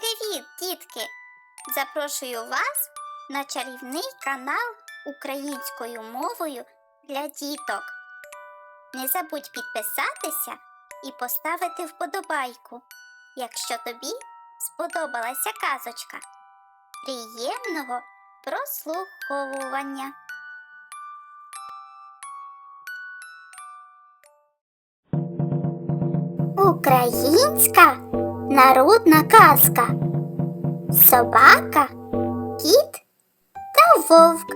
Привіт, дітки! Запрошую вас на чарівний канал українською мовою для діток. Не забудь підписатися і поставити вподобайку, якщо тобі сподобалася казочка. Приємного прослуховування! Українська народна казка. Собака, кіт та вовк.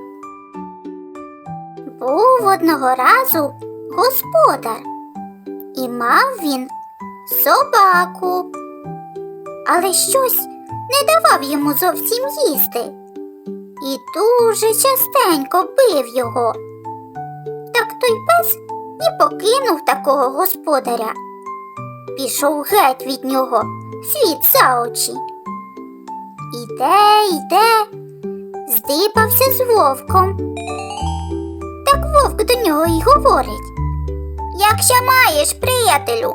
Був одного разу господар, і мав він собаку, але щось не давав йому зовсім їсти і дуже частенько бив його. Так той пес і покинув такого господаря пішов геть від нього, світ за очі. Іде, йде, здибався з вовком. Так вовк до нього й говорить. Як ще маєш, приятелю?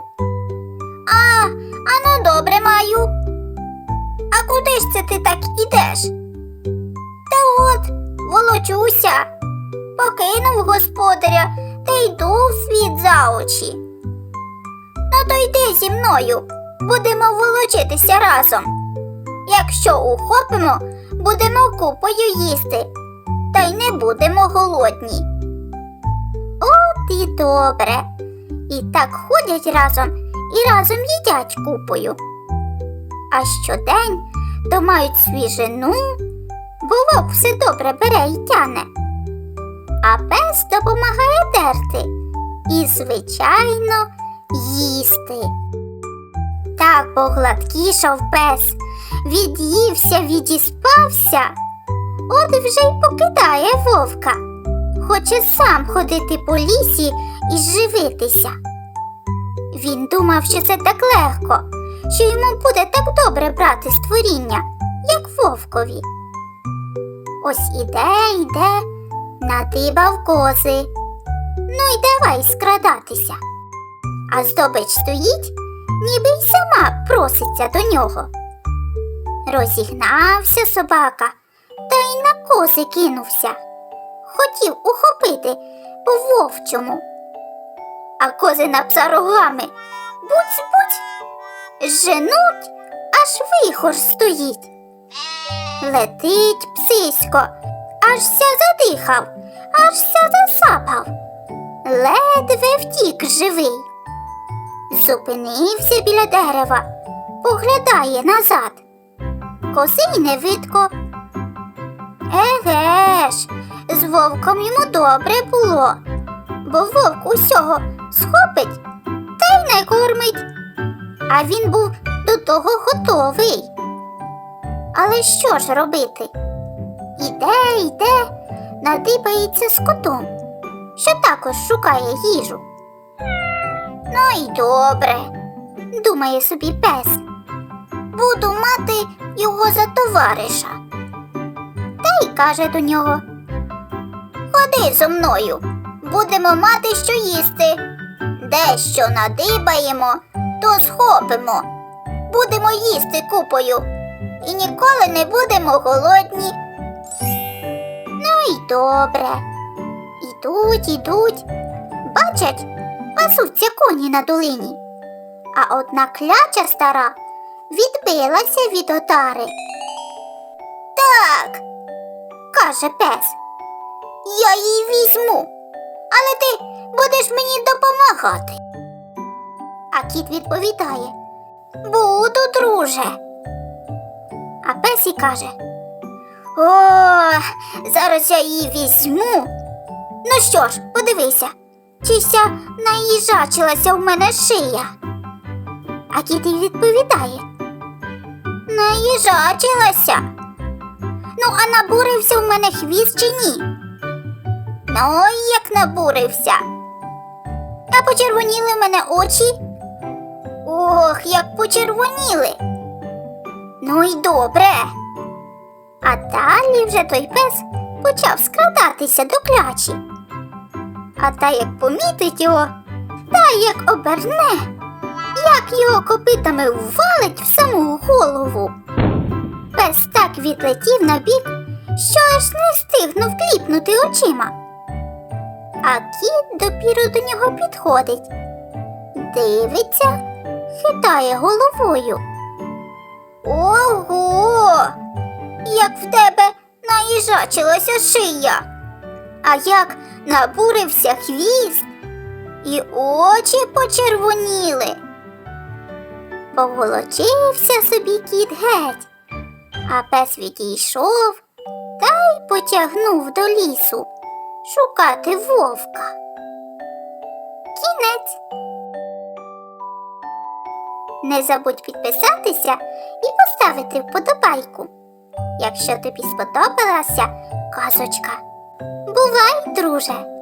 А, а ну добре маю. А куди ж це ти так ідеш? Та от, волочуся, покинув господаря та йду в світ за очі. Ну то йди зі мною, будемо волочитися разом. Якщо ухопимо, будемо купою їсти, та й не будемо голодні. От і добре. І так ходять разом і разом їдять купою. А щодень то мають свіжину, бо вовк все добре бере й тяне. А пес допомагає дерти. І, звичайно, їсти. Так погладкішав пес, від'ївся, відіспався, от вже й покидає вовка. Хоче сам ходити по лісі і живитися. Він думав, що це так легко, що йому буде так добре брати створіння, як вовкові. Ось іде, йде, надибав кози. Ну й давай скрадатися а здобич стоїть, ніби й сама проситься до нього. Розігнався собака та й на кози кинувся. Хотів ухопити по вовчому. А кози на пса рогами буць-буць, женуть, аж вихор стоїть. Летить псисько, аж ся задихав, аж ся засапав. Ледве втік живий. Зупинився біля дерева, поглядає назад. Коси й не видко. Еге ж, з вовком йому добре було, бо вовк усього схопить та й не кормить. А він був до того готовий. Але що ж робити? Іде, йде, надибається з котом, що також шукає їжу. Ну й добре, думає собі пес. Буду мати його за товариша. Та й каже до нього. Ходи зо мною, будемо мати що їсти. Дещо надибаємо, то схопимо. Будемо їсти купою і ніколи не будемо голодні. Ну й добре. Ідуть, ідуть, бачать, пасуться коні на долині. А одна кляча стара відбилася від отари. Так, каже пес, я її візьму, але ти будеш мені допомагати. А кіт відповідає Буду, друже. А пес і каже О, зараз я її візьму. Ну що ж, подивися, чися наїжачилася в мене шия. А кіт і відповідає. Наїжачилася. Ну, а набурився в мене хвіст чи ні? Ну, як набурився. А почервоніли в мене очі? Ох, як почервоніли. Ну й добре. А далі вже той пес почав скрадатися до клячі. А та як помітить його, та як оберне, як його копитами ввалить в саму голову. Пес так відлетів на бік, що аж не встигнув кліпнути очима. А кіт допіру до нього підходить, дивиться, хитає головою. Ого! Як в тебе наїжачилася шия, а як набурився хвіст, і очі почервоніли. Поволочився собі кіт геть, а пес відійшов та й потягнув до лісу шукати вовка. Кінець. Не забудь підписатися і поставити вподобайку, якщо тобі сподобалася казочка. Бувай, друже!